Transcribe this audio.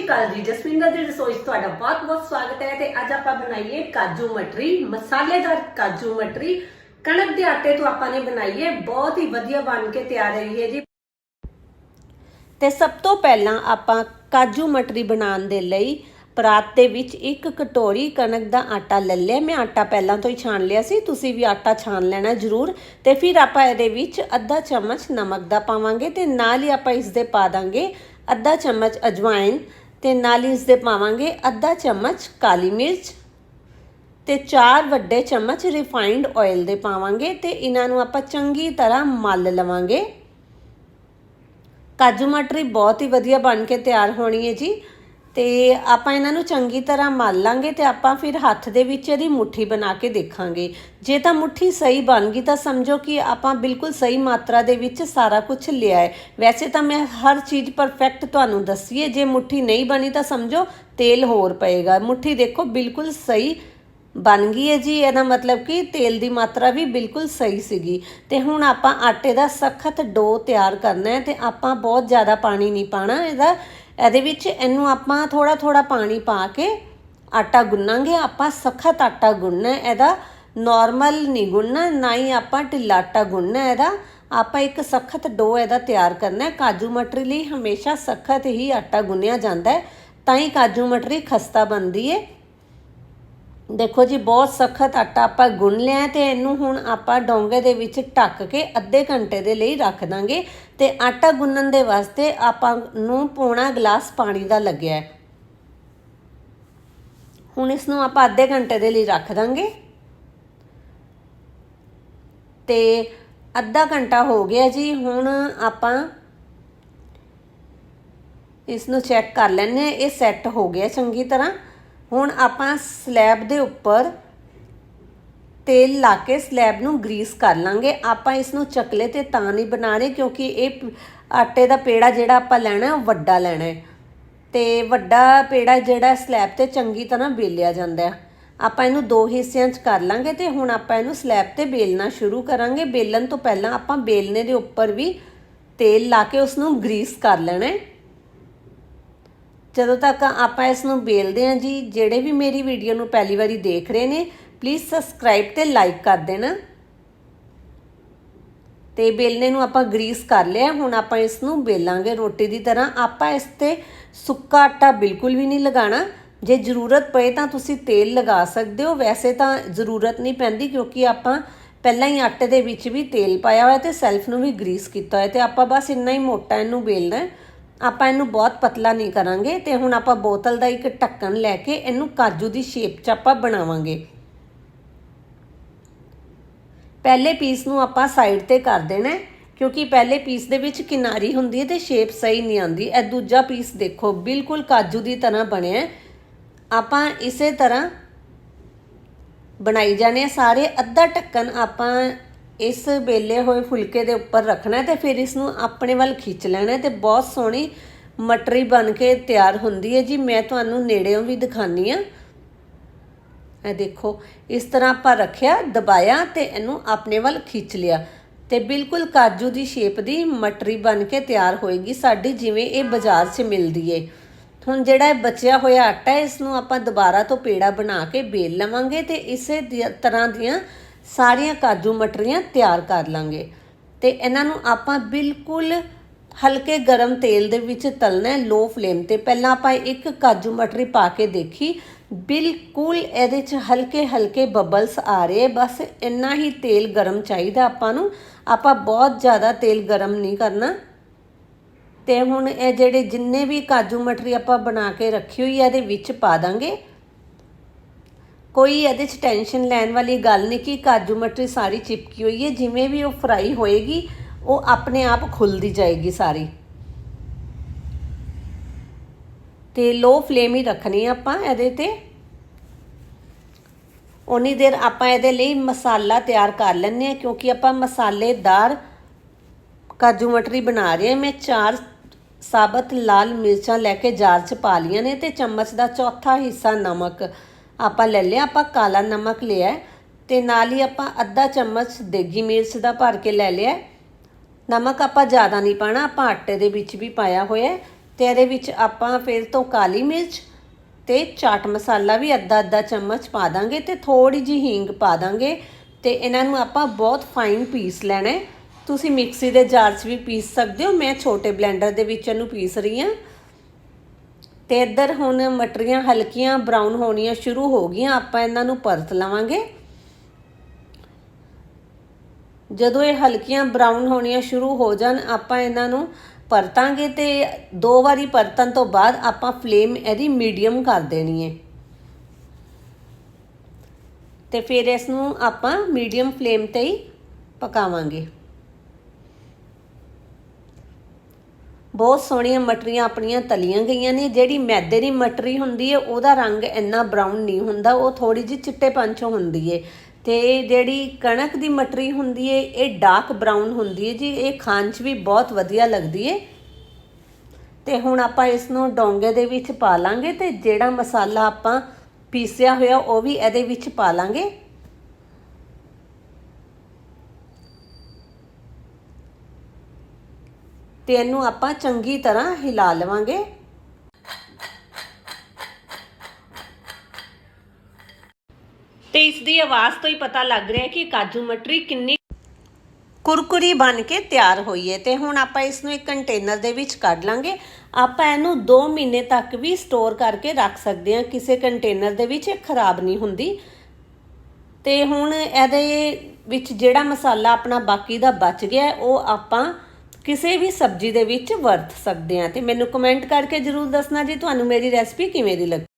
ਸ਼੍ਰੀ ਅਕਾਲ ਜੀ, ਜਸਵਿੰਦਰ ਦੀ ਰਸੋਈ 'ਚ ਤੁਹਾਡਾ ਬਹੁਤ-ਬਹੁਤ ਸਵਾਗਤ ਹੈ ਤੇ ਅੱਜ ਆਪਾਂ ਬਣਾਈਏ ਕਾਜੂ ਮਟਰੀ, ਮਸਾਲੇਦਾਰ ਕਾਜੂ ਮਟਰੀ। ਕਣਕ ਦੇ ਆਟੇ ਤੋਂ ਆਪਾਂ ਨੇ ਬਣਾਈ ਬਹੁਤ ਹੀ ਵਧੀਆ ਬਣ ਕੇ ਤਿਆਰ ਹੋਈ ਹੈ ਜੀ। ਤੇ ਸਭ ਤੋਂ ਪਹਿਲਾਂ ਆਪਾਂ ਕਾਜੂ ਮਟਰੀ ਬਣਾਉਣ ਦੇ ਲਈ ਪਰਾਤ ਦੇ ਵਿੱਚ ਇੱਕ ਕਟੋਰੀ ਕਣਕ ਦਾ ਆਟਾ ਲੈ ਲਿਆ। ਮੈਂ ਆਟਾ ਪਹਿਲਾਂ ਤੋਂ ਹੀ ਛਾਣ ਲਿਆ ਸੀ, ਤੁਸੀਂ ਵੀ ਆਟਾ ਛਾਣ ਲੈਣਾ ਜ਼ਰੂਰ। ਤੇ ਫਿਰ ਆਪਾਂ ਇਹਦੇ ਵਿੱਚ ਅੱਧਾ ਚਮਚ ਨਮਕ ਦਾ ਪਾਵਾਂਗੇ ਤੇ ਨਾਲ ਹੀ ਆਪਾਂ ਇਸ ਦੇ ਪਾ ਦਾਂਗੇ ਅੱਧਾ ਚਮਚ ਅਜਵਾਇਨ ਤੇ ਨਾਲ ਹੀ ਇਸ ਦੇ ਪਾਵਾਂਗੇ ਅੱਧਾ ਚਮਚ ਕਾਲੀ ਮਿਰਚ ਤੇ ਚਾਰ ਵੱਡੇ ਚਮਚ ਰਿਫਾਈਨਡ ਆਇਲ ਦੇ ਪਾਵਾਂਗੇ ਤੇ ਇਹਨਾਂ ਨੂੰ ਆਪਾਂ ਚੰਗੀ ਤਰ੍ਹਾਂ ਮਲ ਲਵਾਂਗੇ। ਕਾਜੂ ਮਟਰੀ ਬਹੁਤ ਹੀ ਵਧੀਆ ਬਣ ਕੇ ਤਿਆਰ ਹੋਣੀ ਹੈ ਜੀ। ਤੇ ਆਪਾਂ ਇਹਨਾਂ ਨੂੰ ਚੰਗੀ ਤਰ੍ਹਾਂ ਮਲ ਲਾਂਗੇ ਤੇ ਆਪਾਂ ਫਿਰ ਹੱਥ ਦੇ ਵਿੱਚ ਇਹਦੀ ਮੁਠੀ ਬਣਾ ਕੇ ਦੇਖਾਂਗੇ। ਜੇ ਤਾਂ ਮੁਠੀ ਸਹੀ ਬਣ ਗਈ ਤਾਂ ਸਮਝੋ ਕਿ ਆਪਾਂ ਬਿਲਕੁਲ ਸਹੀ ਮਾਤਰਾ ਦੇ ਵਿੱਚ ਸਾਰਾ ਕੁਝ ਲਿਆ ਹੈ। ਵੈਸੇ ਤਾਂ ਮੈਂ ਹਰ ਚੀਜ਼ ਪਰਫੈਕਟ ਤੁਹਾਨੂੰ ਦੱਸੀਏ, ਜੇ ਮੁਠੀ ਨਹੀਂ ਬਣੀ ਤਾਂ ਸਮਝੋ ਤੇਲ ਹੋਰ ਪਏਗਾ। ਮੁਠੀ ਦੇਖੋ ਬਿਲਕੁਲ ਸਹੀ ਬਣ ਗਈ ਹੈ ਜੀ, ਇਹਦਾ ਮਤਲਬ ਕਿ ਤੇਲ ਦੀ ਮਾਤਰਾ ਵੀ ਬਿਲਕੁਲ ਸਹੀ ਸੀਗੀ। ਤੇ ਹੁਣ ਆਪਾਂ ਆਟੇ ਦਾ ਸਖਤ ਡੋ ਤਿਆਰ ਕਰਨਾ ਹੈ ਤੇ ਆਪਾਂ ਬਹੁਤ ਜ਼ਿਆਦਾ ਪਾਣੀ ਨਹੀਂ ਪਾਣਾ, ਇਹਦਾ ਇਹਦੇ ਵਿੱਚ ਇਹਨੂੰ ਆਪਾਂ ਥੋੜਾ ਥੋੜਾ ਪਾਣੀ ਪਾ ਕੇ ਆਟਾ ਗੁੰਨਾਂਗੇ। ਆਪਾਂ ਸਖਤ ਆਟਾ ਗੁੰਨਣਾ ਇਹਦਾ ਨਾਰਮਲ ਨਹੀਂ ਗੁੰਨਣਾ, ਨਾ ਹੀ ਆਪਾਂ ਢਿੱਲਾ ਆਟਾ ਗੁੰਨਣਾ ਇਹਦਾ। ਆਪਾਂ ਇੱਕ ਸਖਤ ਡੋ ਇਹਦਾ ਤਿਆਰ ਕਰਨਾ ਹੈ। ਕਾਜੂ ਮਟਰੀ ਲਈ ਹਮੇਸ਼ਾ ਸਖਤ ਹੀ ਆਟਾ ਗੁੰਨਿਆ ਜਾਂਦਾ ਹੈ। ਤਾਂ ਹੀ ਕਾਜੂ ਮਟਰੀ ਖਸਤਾ ਬਣਦੀ ਹੈ। ਦੇਖੋ ਜੀ, ਬਹੁਤ ਸਖਤ ਆਟਾ ਆਪਾਂ ਗੁੰਨ ਲਿਆ ਤੇ ਇਹਨੂੰ ਹੁਣ ਆਪਾਂ ਡੋਂਗੇ ਦੇ ਵਿੱਚ ਢੱਕ ਕੇ ਅੱਧੇ ਘੰਟੇ ਦੇ ਲਈ ਰੱਖ ਦਾਂਗੇ ਤੇ ਆਟਾ ਗੁੰਨਣ ਦੇ ਵਾਸਤੇ ਆਪਾਂ ਨੂੰ ਪੌਣਾ ਗਲਾਸ ਪਾਣੀ ਦਾ ਲੱਗਿਆ ਹੈ। ਹੁਣ ਇਸ ਨੂੰ ਆਪਾਂ ਅੱਧੇ ਘੰਟੇ ਦੇ ਲਈ ਰੱਖ ਦਾਂਗੇ ਤੇ ਅੱਧਾ ਘੰਟਾ ਹੋ ਗਿਆ ਜੀ, ਹੁਣ ਆਪਾਂ ਇਸ ਨੂੰ ਚੈੱਕ ਕਰ ਲੈਣੇ ਇਹ ਸੈੱਟ ਹੋ ਗਿਆ ਚੰਗੀ ਤਰ੍ਹਾਂ। ਹੁਣ ਆਪਾਂ ਸਲੈਬ ਦੇ ਉੱਪਰ ਤੇਲ ਲਾ ਕੇ ਸਲੈਬ ਨੂੰ ਗਰੀਸ ਕਰ ਲਾਂਗੇ। ਆਪਾਂ ਇਸ ਨੂੰ ਚਕਲੇ ਤੇ ਤਾਂ ਨਹੀਂ ਬਣਾ ਰਹੇ ਕਿਉਂਕਿ ਇਹ ਆਟੇ ਦਾ ਪੇੜਾ ਜਿਹੜਾ ਆਪਾਂ ਲੈਣਾ ਉਹ ਵੱਡਾ ਲੈਣਾ ਹੈ। ਤੇ ਵੱਡਾ ਪੇੜਾ ਜਿਹੜਾ ਸਲੈਬ ਤੇ ਚੰਗੀ ਤਰ੍ਹਾਂ ਬੇਲਿਆ ਜਾਂਦਾ ਹੈ। ਆਪਾਂ ਇਹਨੂੰ ਦੋ ਹਿੱਸਿਆਂ 'ਚ ਕਰ ਲਾਂਗੇ ਤੇ ਹੁਣ ਆਪਾਂ ਇਹਨੂੰ ਸਲੈਬ ਤੇ ਬੇਲਣਾ ਸ਼ੁਰੂ ਕਰਾਂਗੇ। ਬੇਲਣ ਤੋਂ ਪਹਿਲਾਂ ਆਪਾਂ ਬੇਲਣੇ ਦੇ ਉੱਪਰ ਵੀ ਤੇਲ ਲਾ ਕੇ ਉਸ ਨੂੰ ਗਰੀਸ ਕਰ ਲੈਣਾ ਹੈ। ਜਦੋਂ ਤੱਕ ਆਪਾਂ ਇਸ ਨੂੰ ਬੇਲਦੇ ਹਾਂ ਜੀ, ਜਿਹੜੇ ਵੀ ਮੇਰੀ ਵੀਡੀਓ ਨੂੰ ਪਹਿਲੀ ਵਾਰੀ ਦੇਖ ਰਹੇ ਨੇ ਪਲੀਜ਼ ਸਬਸਕ੍ਰਾਈਬ ਤੇ ਲਾਈਕ ਕਰ ਦੇਣਾ। ਤੇ ਬੇਲਨੇ ਨੂੰ ਆਪਾਂ ਗਰੀਸ ਕਰ ਲਿਆ, ਹੁਣ ਆਪਾਂ ਇਸ ਨੂੰ ਬੇਲਾਂਗੇ ਰੋਟੀ ਦੀ ਤਰ੍ਹਾਂ। ਆਪਾਂ ਇਸ ਤੇ ਸੁੱਕਾ ਆਟਾ ਬਿਲਕੁਲ ਵੀ ਨਹੀਂ ਲਗਾਣਾ ਜੇ ਜ਼ਰੂਰਤ ਪਏ ਤਾਂ ਤੁਸੀਂ ਤੇਲ ਲਗਾ ਸਕਦੇ ਹੋ। ਵੈਸੇ ਤਾਂ ਜ਼ਰੂਰਤ ਨਹੀਂ ਪੈਂਦੀ ਕਿਉਂਕਿ ਆਪਾਂ ਪਹਿਲਾਂ ਹੀ ਆਟੇ ਦੇ ਵਿੱਚ ਵੀ ਤੇਲ ਪਾਇਆ ਹੋਇਆ ਤੇ ਸੈਲਫ ਨੂੰ ਵੀ ਗਰੀਸ ਕੀਤਾ ਹੋਇਆ ਤੇ ਆਪਾਂ ਬਸ ਇੰਨਾ ਹੀ ਮੋਟਾ ਇਹਨੂੰ ਬੇਲਣਾ ਹੈ। ਆਪਾਂ ਇਹਨੂੰ ਬਹੁਤ ਪਤਲਾ ਨਹੀਂ ਕਰਾਂਗੇ ਤੇ ਹੁਣ ਆਪਾਂ ਬੋਤਲ ਦਾ ਇੱਕ ਢੱਕਣ ਲੈ ਕੇ ਇਹਨੂੰ ਕਾਜੂ ਦੀ ਸ਼ੇਪ 'ਚ ਆਪਾਂ ਬਣਾਵਾਂਗੇ। ਪਹਿਲੇ ਪੀਸ ਨੂੰ ਆਪਾਂ ਸਾਈਡ ਤੇ ਕਰ ਦੇਣਾ ਕਿਉਂਕਿ ਪਹਿਲੇ ਪੀਸ ਦੇ ਵਿੱਚ ਕਿਨਾਰੀ ਹੁੰਦੀ ਹੈ ਤੇ ਸ਼ੇਪ ਸਹੀ ਨਹੀਂ ਆਉਂਦੀ। ਇਹ ਦੂਜਾ ਪੀਸ ਦੇਖੋ, ਬਿਲਕੁਲ ਕਾਜੂ ਦੀ ਤਰ੍ਹਾਂ ਬਣਿਆ ਆਪਾਂ ਇਸੇ ਤਰ੍ਹਾਂ ਬਣਾਈ ਜਾਣੇ ਆ ਸਾਰੇ ਅੱਧਾ ਢੱਕਣ ਆਪਾਂ ਇਸ ਬੇਲੇ ਹੋਏ ਫੁਲਕੇ ਦੇ ਉੱਪਰ ਰੱਖਣਾ ਹੈ ਤੇ ਫਿਰ ਇਸ ਨੂੰ ਆਪਣੇ ਵੱਲ ਖਿੱਚ ਲੈਣਾ ਹੈ ਤੇ ਬਹੁਤ ਸੋਹਣੀ ਮਟਰੀ ਬਣ ਕੇ ਤਿਆਰ ਹੁੰਦੀ ਹੈ ਜੀ। ਮੈਂ ਤੁਹਾਨੂੰ ਨੇੜਿਓਂ ਵੀ ਦਿਖਾਨੀ ਆ ਇਹ ਦੇਖੋ, ਇਸ ਤਰ੍ਹਾਂ ਆਪਾਂ ਰੱਖਿਆ, ਦਬਾਇਆ ਤੇ ਇਹਨੂੰ ਆਪਣੇ ਵੱਲ ਖਿੱਚ ਲਿਆ। ਤੇ ਬਿਲਕੁਲ ਕਾਜੂ ਦੀ ਸ਼ੇਪ ਦੀ ਮਟਰੀ ਬਣ ਕੇ ਤਿਆਰ ਹੋਏਗੀ ਸਾਡੀ, ਜਿਵੇਂ ਇਹ ਬਾਜ਼ਾਰ 'ਚ ਮਿਲਦੀ ਏ। ਹੁਣ ਜਿਹੜਾ ਇਹ ਬਚਿਆ ਹੋਇਆ ਆਟਾ ਹੈ ਇਸ ਨੂੰ ਆਪਾਂ ਦੁਬਾਰਾ ਤੋਂ ਪੇੜਾ ਬਣਾ ਕੇ ਬੇਲ ਲਵਾਂਗੇ ਤੇ ਇਸੇ ਦੀ- ਤਰ੍ਹਾਂ ਦੀਆਂ ਸਾਰੀਆਂ ਕਾਜੂ ਮਟਰੀਆਂ ਤਿਆਰ ਕਰ ਲਾਂਗੇ। ਤੇ ਇਹਨਾਂ ਨੂੰ ਆਪਾਂ ਬਿਲਕੁਲ ਹਲਕੇ ਗਰਮ ਤੇਲ ਦੇ ਵਿੱਚ ਤਲਣਾ ਹੈ ਲੋ ਫਲੇਮ ਤੇ। ਪਹਿਲਾਂ ਆਪਾਂ ਇੱਕ ਕਾਜੂ ਮਟਰੀ ਪਾ ਕੇ ਦੇਖੀ। ਬਿਲਕੁਲ ਇਹਦੇ 'ਚ ਹਲਕੇ ਹਲਕੇ ਬਬਲਸ ਆ ਰਹੇ ਬਸ ਇੰਨਾ ਹੀ ਤੇਲ ਗਰਮ ਚਾਹੀਦਾ ਆਪਾਂ ਨੂੰ। ਆਪਾਂ ਬਹੁਤ ਜ਼ਿਆਦਾ ਤੇਲ ਗਰਮ ਨਹੀਂ ਕਰਨਾ। ਤੇ ਹੁਣ ਇਹ ਜਿਹੜੇ ਜਿੰਨੇ ਵੀ ਕਾਜੂ ਮਟਰੀ ਆਪਾਂ ਬਣਾ ਕੇ ਰੱਖੀ ਹੋਈ ਹੈ, ਇਹਦੇ ਵਿੱਚ ਪਾ ਦਾਂਗੇ। ਕੋਈ ਇਹਦੇ 'ਚ ਟੈਨਸ਼ਨ ਲੈਣ ਵਾਲੀ ਗੱਲ ਨਹੀਂ ਕਿ ਕਾਜੂ ਮਟਰੀ ਸਾਰੀ ਚਿਪਕੀ ਹੋਈ ਹੈ, ਜਿਵੇਂ ਵੀ ਉਹ ਫਰਾਈ ਹੋਏਗੀ, ਉਹ ਆਪਣੇ ਆਪ ਖੁੱਲਦੀ ਜਾਏਗੀ ਸਾਰੀ। ਤੇ ਲੋ ਫਲੇਮ ਹੀ ਰੱਖਣੀ ਆਪਾਂ ਇਹਦੇ ਤੇ। ਉਨੀ ਦੇਰ ਆਪਾਂ ਇਹਦੇ ਲਈ ਮਸਾਲਾ ਤਿਆਰ ਕਰ ਲੈਂਦੇ ਆ ਕਿਉਂਕਿ ਆਪਾਂ ਮਸਾਲੇਦਾਰ ਕਾਜੂ ਮਟਰੀ ਬਣਾ ਰਹੇ ਹਾਂ। ਮੈਂ ਚਾਰ ਸਾਬਤ ਲਾਲ ਮਿਰਚਾਂ ਲੈ ਕੇ ਜਾਰ 'ਚ ਪਾ ਲੀਆਂ ਨੇ ਤੇ ਚਮਚ ਦਾ ਚੌਥਾ ਹਿੱਸਾ ਨਮਕ। ਆਪਾਂ ਲੈ ਲਿਆ, ਆਪਾਂ ਕਾਲਾ ਨਮਕ ਲਿਆ ਹੈ ਤੇ ਨਾਲ ਹੀ ਆਪਾਂ ਅੱਧਾ ਚਮਚ ਦੇਗੀ ਮਿਰਚ ਦਾ ਭਰ ਕੇ ਲੈ ਲਿਆ ਨਮਕ ਆਪਾਂ ਜ਼ਿਆਦਾ ਨਹੀਂ ਪਾਣਾ ਆਪਾਂ ਆਟੇ ਦੇ ਵਿੱਚ ਵੀ ਪਾਇਆ ਹੋਇਆ ਹੈ ਤੇ ਇਹਦੇ ਵਿੱਚ ਆਪਾਂ ਫਿਰ ਤੋਂ ਕਾਲੀ ਮਿਰਚ ਤੇ ਚਾਟ ਮਸਾਲਾ ਵੀ ਅੱਧਾ ਅੱਧਾ ਚਮਚ ਪਾ ਦਾਂਗੇ ਤੇ ਥੋੜੀ ਜੀ ਹਿੰਗ ਪਾ ਦਾਂਗੇ ਤੇ ਇਹਨਾਂ ਨੂੰ ਆਪਾਂ ਬਹੁਤ ਫਾਈਨ ਪੀਸ ਲੈਣਾ ਤੁਸੀਂ ਮਿਕਸੀ ਦੇ ਜਾਰ 'ਚ ਵੀ ਪੀਸ ਸਕਦੇ ਹੋ, ਮੈਂ ਛੋਟੇ ਬਲੈਂਡਰ ਦੇ ਵਿੱਚ ਇਹਨੂੰ ਪੀਸ ਰਹੀ ਹਾਂ। ਤੇ ਇੱਧਰ ਹੁਣ ਮਟਰੀਆਂ ਹਲਕੀਆਂ ਬਰਾਊਨ ਹੋਣੀਆਂ ਸ਼ੁਰੂ ਹੋ ਗਈਆਂ, ਆਪਾਂ ਇਹਨਾਂ ਨੂੰ ਪਰਤ ਲਵਾਂਗੇ। ਜਦੋਂ ਇਹ ਹਲਕੀਆਂ ਬਰਾਊਨ ਹੋਣੀਆਂ ਸ਼ੁਰੂ ਹੋ ਜਾਣ, ਆਪਾਂ ਇਹਨਾਂ ਨੂੰ ਪਰਤਾਂਗੇ ਤੇ ਦੋ ਵਾਰੀ ਪਰਤਣ ਤੋਂ ਬਾਅਦ ਆਪਾਂ ਫਲੇਮ ਇਹਦੀ ਮੀਡੀਅਮ ਕਰ ਦੇਣੀ ਹੈ। ਤੇ ਫਿਰ ਇਸ ਨੂੰ ਆਪਾਂ ਮੀਡੀਅਮ ਫਲੇਮ ਤੇ ਹੀ ਪਕਾਵਾਂਗੇ। ਬਹੁਤ ਸੋਹਣੀਆਂ ਮਟਰੀਆਂ ਆਪਣੀਆਂ ਤਲੀਆਂ ਗਈਆਂ ਨੇ, ਜਿਹੜੀ ਮੈਦੇ ਦੀ ਮਟਰੀ ਹੁੰਦੀ ਹੈ ਉਹਦਾ ਰੰਗ ਇੰਨਾ ਬਰਾਊਨ ਨਹੀਂ ਹੁੰਦਾ, ਉਹ ਥੋੜੀ ਜਿਹੀ ਚਿੱਟੇਪਨ ਚੋਂ ਹੁੰਦੀ ਹੈ ਤੇ ਜਿਹੜੀ ਕਣਕ ਦੀ ਮਟਰੀ ਹੁੰਦੀ ਹੈ ਇਹ ਡਾਰਕ ਬਰਾਊਨ ਹੁੰਦੀ ਹੈ ਜੀ, ਇਹ ਖਾਣ 'ਚ ਵੀ ਬਹੁਤ ਵਧੀਆ ਲੱਗਦੀ ਹੈ ਤੇ ਹੁਣ ਆਪਾਂ ਇਸ ਨੂੰ ਡੋਂਗੇ ਦੇ ਵਿੱਚ ਪਾ ਲਾਂਗੇ ਤੇ ਜਿਹੜਾ ਮਸਾਲਾ ਆਪਾਂ ਪੀਸਿਆ ਹੋਇਆ, ਉਹ ਵੀ ਇਹਦੇ ਵਿੱਚ ਪਾ ਲਾਂਗੇ। ਤੇ ਇਹਨੂੰ ਆਪਾਂ ਚੰਗੀ ਤਰ੍ਹਾਂ ਹਿਲਾ ਲਵਾਂਗੇ। ਤੇ ਇਸ ਦੀ ਆਵਾਜ਼ ਤੋਂ ਹੀ ਪਤਾ ਲੱਗ ਰਿਹਾ ਹੈ ਕਿ ਕਾਜੂ ਮਟਰੀ ਕਿੰਨੀ ਕੁਰਕੁਰੀ ਬਣ ਕੇ ਤਿਆਰ ਹੋਈ ਹੈ ਤੇ ਹੁਣ ਆਪਾਂ ਇਸ ਨੂੰ ਇੱਕ ਕੰਟੇਨਰ ਦੇ ਵਿੱਚ ਕੱਢ ਲਾਂਗੇ। ਆਪਾਂ ਇਹਨੂੰ 2 ਮਹੀਨੇ ਤੱਕ ਵੀ ਸਟੋਰ ਕਰਕੇ ਰੱਖ ਸਕਦੇ ਹਾਂ। ਕਿਸੇ ਕੰਟੇਨਰ ਦੇ ਵਿੱਚ ਖਰਾਬ ਨਹੀਂ ਹੁੰਦੀ। ਤੇ ਹੁਣ ਇਹਦੇ ਵਿੱਚ ਜਿਹੜਾ ਮਸਾਲਾ ਆਪਣਾ ਬਾਕੀ ਦਾ ਬਚ ਗਿਆ ਉਹ ਆਪਾਂ ਕਿਸੇ ਵੀ ਸਬਜ਼ੀ ਦੇ ਵਿੱਚ ਵਰਤ ਸਕਦੇ ਹਾਂ ਤੇ ਮੈਨੂੰ ਕਮੈਂਟ ਕਰਕੇ ਜਰੂਰ ਦੱਸਣਾ ਜੀ ਤੁਹਾਨੂੰ ਮੇਰੀ ਰੈਸਪੀ ਕਿਵੇਂ ਦੀ ਲੱਗੀ।